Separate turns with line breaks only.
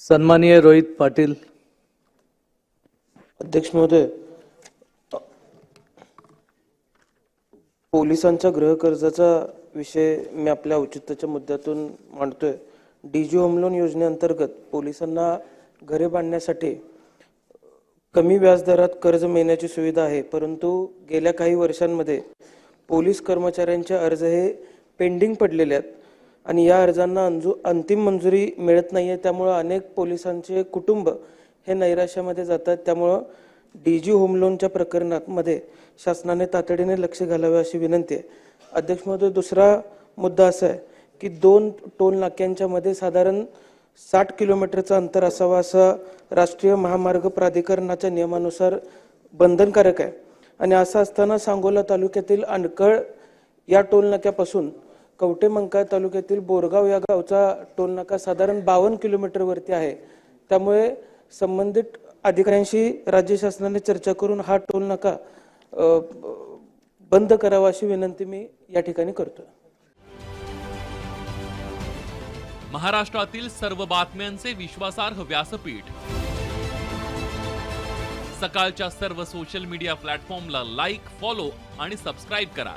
सन्माननीय रोहित पाटील.
अध्यक्ष महोदय पोलिसांच्या गृहकर्जाचा विषय मी आपल्या औचित्याच्या मुद्द्यातून मांडतोय. डीजी होम लोन योजनेअंतर्गत पोलिसांना घरे बांधण्यासाठी कमी व्याजदरात कर्ज मिळण्याची सुविधा आहे परंतु गेल्या काही वर्षांमध्ये पोलीस कर्मचाऱ्यांचे अर्ज हे पेंडिंग पडलेले आहेत. आणि या अर्जांना अंजू अंतिम मंजुरी मिळत नाही आहे त्यामुळं अनेक पोलिसांचे कुटुंब हे नैराश्यामध्ये जातात. त्यामुळं डी जी होम लोनच्या प्रकरणामध्ये शासनाने तातडीने लक्ष घालावे अशी विनंती आहे. अध्यक्ष महोदय दुसरा मुद्दा असा आहे की दोन टोल नाक्यांच्या मध्ये साधारण साठ किलोमीटरचं अंतर असावं असं राष्ट्रीय महामार्ग प्राधिकरणाच्या नियमानुसार बंधनकारक आहे. आणि असं असताना सांगोला तालुक्यातील अणकळ या टोल नाक्यापासून कवटेमंका तालुक्यातील बोरगाव या गावचा टोल नाका साधारण बावन्न किलोमीटरवरती आहे. त्यामुळे संबंधित अधिकाऱ्यांशी राज्य शासनाने चर्चा करून हा टोल नाका बंद करावा अशी विनंती मी या ठिकाणी करतो
महाराष्ट्रातील सर्व बातम्यांचे विश्वासार्ह व्यासपीठ. सकाळच्या सर्व सोशल मीडिया प्लॅटफॉर्मला लाईक फॉलो आणि सबस्क्राईब करा.